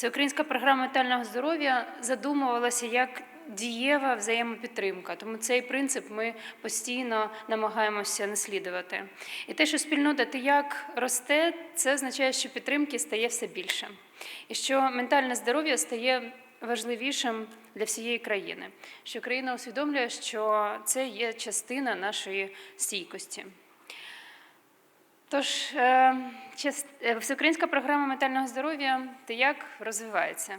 Всеукраїнська програма ментального здоров'я задумувалася як дієва взаємопідтримка, тому цей принцип ми постійно намагаємося наслідувати. І те, що спільнота ти як росте, це означає, що підтримки стає все більше, і що ментальне здоров'я стає важливішим для всієї країни, що країна усвідомлює, що це є частина нашої стійкості. Тож, е, е, всеукраїнська програма ментального здоров'я та як розвивається.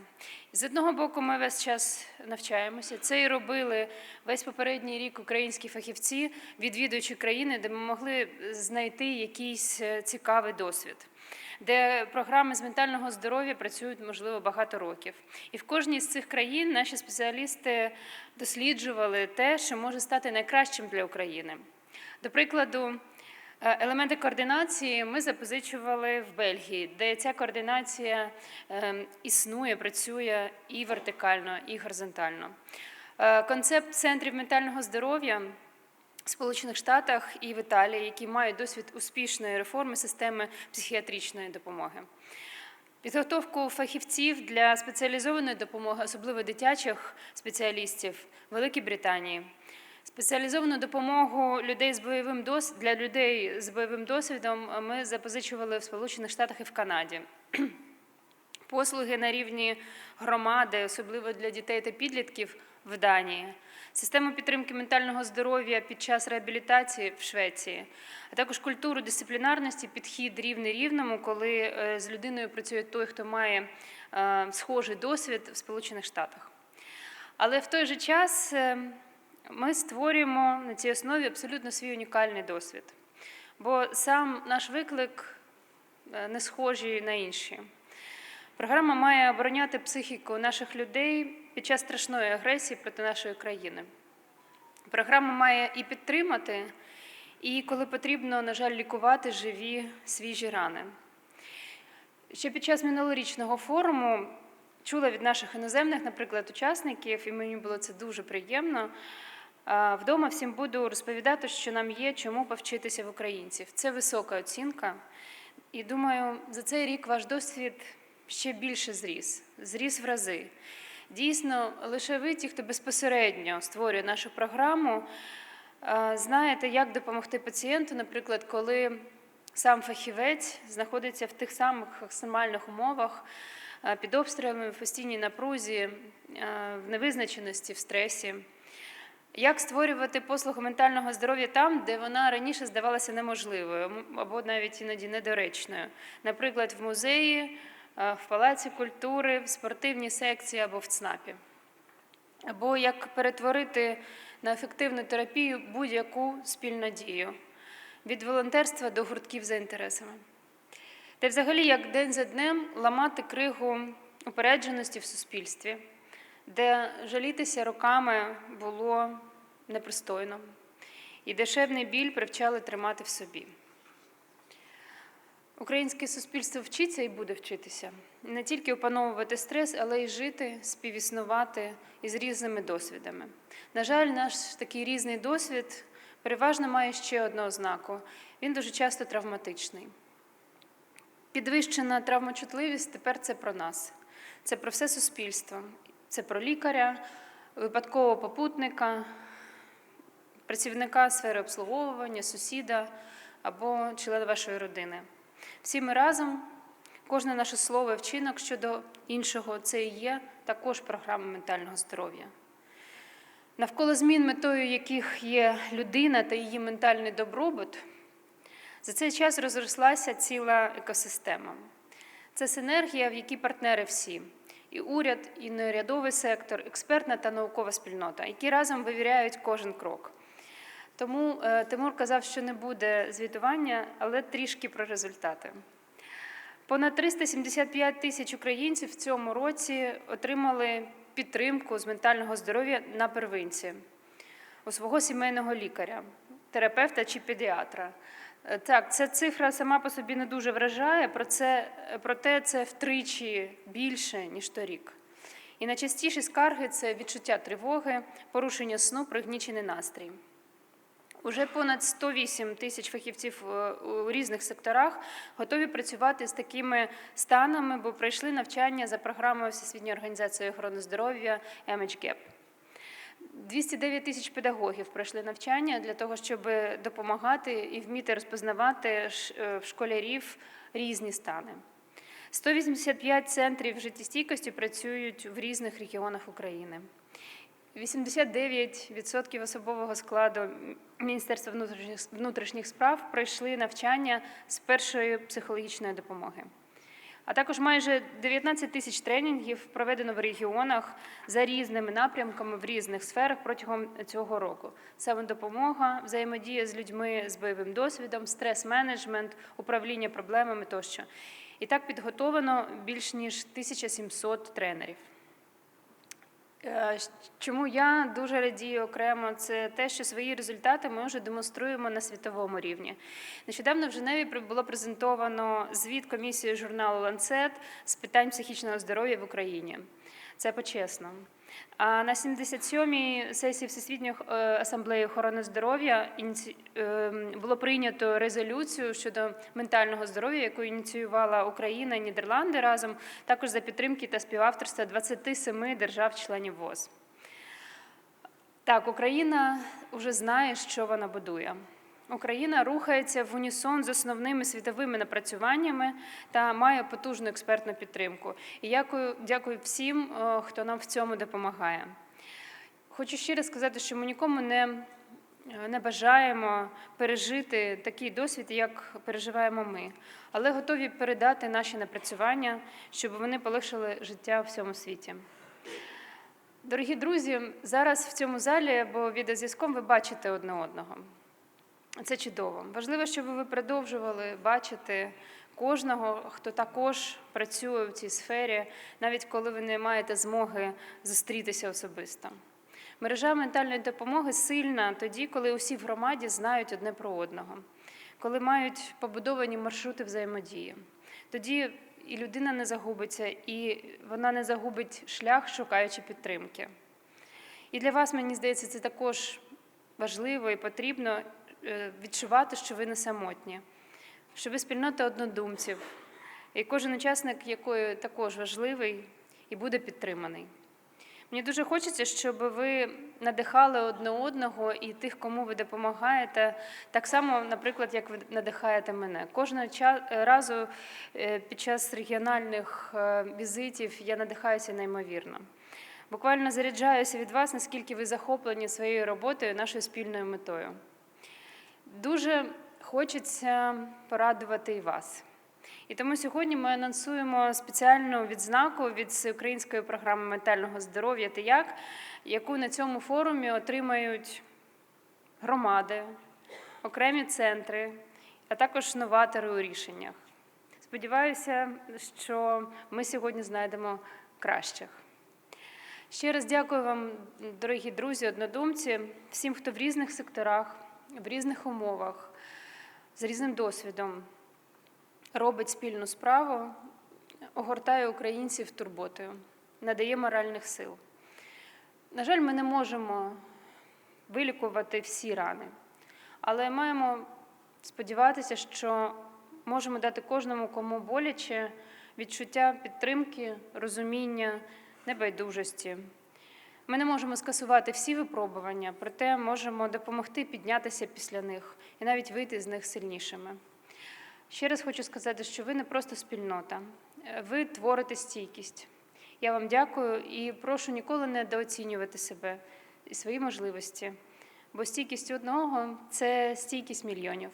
З одного боку, ми весь час навчаємося. Це і робили весь попередній рік українські фахівці, відвідуючи країни, де ми могли знайти якийсь е, цікавий досвід, де програми з ментального здоров'я працюють, можливо, багато років. І в кожній з цих країн наші спеціалісти досліджували те, що може стати найкращим для України. До прикладу, Елементи координації ми запозичували в Бельгії, де ця координація ем, існує, працює і вертикально, і горизонтально. Е, Концепт центрів ментального здоров'я в Сполучених Штатах і в Італії, які мають досвід успішної реформи системи психіатричної допомоги. Підготовку фахівців для спеціалізованої допомоги, особливо дитячих спеціалістів Великій Британії. Спеціалізовану допомогу людей з бойовим дос... для людей з бойовим досвідом ми запозичували в Сполучених Штатах і в Канаді. Послуги на рівні громади, особливо для дітей та підлітків в Данії, систему підтримки ментального здоров'я під час реабілітації в Швеції, а також культуру дисциплінарності, підхід рівний рівному, коли е, з людиною працює той, хто має е, схожий досвід в Сполучених Штатах. Але в той же час е, ми створюємо на цій основі абсолютно свій унікальний досвід. Бо сам наш виклик е, не схожий на інші. Програма має обороняти психіку наших людей під час страшної агресії проти нашої країни. Програма має і підтримати, і, коли потрібно, на жаль, лікувати живі свіжі рани. Ще під час минулорічного форуму чула від наших іноземних, наприклад, учасників, і мені було це дуже приємно. Вдома всім буду розповідати, що нам є чому повчитися в українців. Це висока оцінка. І думаю, за цей рік ваш досвід ще більше зріс, зріс в рази. Дійсно, лише ви, ті, хто безпосередньо створює нашу програму, знаєте, як допомогти пацієнту, наприклад, коли сам фахівець знаходиться в тих самих екстремальних умовах, під обстрілами, в постійній напрузі, в невизначеності, в стресі. Як створювати послугу ментального здоров'я там, де вона раніше здавалася неможливою або навіть іноді недоречною, наприклад, в музеї, в палаці культури, в спортивній секції або в ЦНАПі? Або як перетворити на ефективну терапію будь-яку спільну дію від волонтерства до гуртків за інтересами. Та взагалі, як день за днем ламати кригу упередженості в суспільстві, де жалітися роками було непристойно, і дешевний біль привчали тримати в собі. Українське суспільство вчиться і буде вчитися не тільки опановувати стрес, але й жити, співіснувати із різними досвідами. На жаль, наш такий різний досвід переважно має ще одну ознаку: він дуже часто травматичний. Підвищена травмочутливість тепер це про нас, це про все суспільство, це про лікаря, випадкового попутника, працівника сфери обслуговування, сусіда або члена вашої родини. Всі ми разом, кожне наше слово і вчинок щодо іншого, це і є також програма ментального здоров'я. Навколо змін, метою яких є людина та її ментальний добробут, за цей час розрослася ціла екосистема. Це синергія, в якій партнери всі: і уряд, і неурядовий сектор, експертна та наукова спільнота, які разом вивіряють кожен крок. Тому е, Тимур казав, що не буде звітування, але трішки про результати. Понад 375 тисяч українців в цьому році отримали підтримку з ментального здоров'я на первинці у свого сімейного лікаря, терапевта чи педіатра. Е, Так, ця цифра сама по собі не дуже вражає, про це, проте це втричі більше, ніж торік. І найчастіші скарги це відчуття тривоги, порушення сну, пригнічений настрій. Уже понад 108 тисяч фахівців е, у різних секторах готові працювати з такими станами, бо пройшли навчання за програмою Всесвітньої організації охорони здоров'я MHGAP. 209 тисяч педагогів пройшли навчання для того, щоб допомагати і вміти розпознавати е, в школярів різні стани. 185 центрів життєстійкості працюють в різних регіонах України. 89% особового складу Міністерства внутрішніх, внутрішніх справ пройшли навчання з першої психологічної допомоги. А також майже 19 тисяч тренінгів проведено в регіонах за різними напрямками в різних сферах протягом цього року. Саме допомога, взаємодія з людьми з бойовим досвідом, стрес-менеджмент, управління проблемами тощо. І так підготовлено більш ніж 1700 тренерів. Е, Чому я дуже радію окремо, це те, що свої результати ми вже демонструємо на світовому рівні. Нещодавно в Женеві було презентовано звіт комісії журналу Ланцет з питань психічного здоров'я в Україні. Це почесно. А на 77-й сесії Всесвітньої е, асамблеї охорони здоров'я ем, було прийнято резолюцію щодо ментального здоров'я, яку ініціювала Україна і Нідерланди разом, також за підтримки та співавторства 27 держав-членів ВОЗ. Так, Україна вже знає, що вона будує. Україна рухається в унісон з основними світовими напрацюваннями та має потужну експертну підтримку. І дякую, дякую всім, е, хто нам в цьому допомагає. Хочу раз сказати, що ми нікому не, е, не бажаємо пережити такий досвід, як переживаємо ми, але готові передати наші напрацювання, щоб вони полегшили життя в всьому світі. Дорогі друзі, зараз в цьому залі або відеозв'язком ви бачите одне одного. Це чудово. Важливо, щоб ви продовжували бачити кожного, хто також працює в цій сфері, навіть коли ви не маєте змоги зустрітися особисто. Мережа ментальної допомоги сильна тоді, коли усі в громаді знають одне про одного, коли мають побудовані маршрути взаємодії. Тоді і людина не загубиться, і вона не загубить шлях, шукаючи підтримки. І для вас, мені здається, це також важливо і потрібно відчувати, що ви не самотні, що ви спільнота однодумців, і кожен учасник якої також важливий і буде підтриманий. Мені дуже хочеться, щоб ви надихали одне одного і тих, кому ви допомагаєте, так само, наприклад, як ви надихаєте мене. Кожного ча- разу е, під час регіональних е, візитів я надихаюся неймовірно. Буквально заряджаюся від вас, наскільки ви захоплені своєю роботою, нашою спільною метою. Дуже хочеться порадувати і вас. І тому сьогодні ми анонсуємо спеціальну відзнаку від Всеукраїнської програми ментального здоров'я «Ти як», яку на цьому форумі отримають громади, окремі центри, а також новатори у рішеннях. Сподіваюся, що ми сьогодні знайдемо кращих. Ще раз дякую вам, дорогі друзі, однодумці, всім, хто в різних секторах, в різних умовах, з різним досвідом робить спільну справу, огортає українців турботою, надає моральних сил. На жаль, ми не можемо вилікувати всі рани, але маємо сподіватися, що можемо дати кожному, кому боляче, відчуття підтримки, розуміння, небайдужості. Ми не можемо скасувати всі випробування, проте можемо допомогти піднятися після них і навіть вийти з них сильнішими. Ще раз хочу сказати, що ви не просто спільнота, ви творите стійкість. Я вам дякую і прошу ніколи не недооцінювати себе і свої можливості, бо стійкість одного це стійкість мільйонів.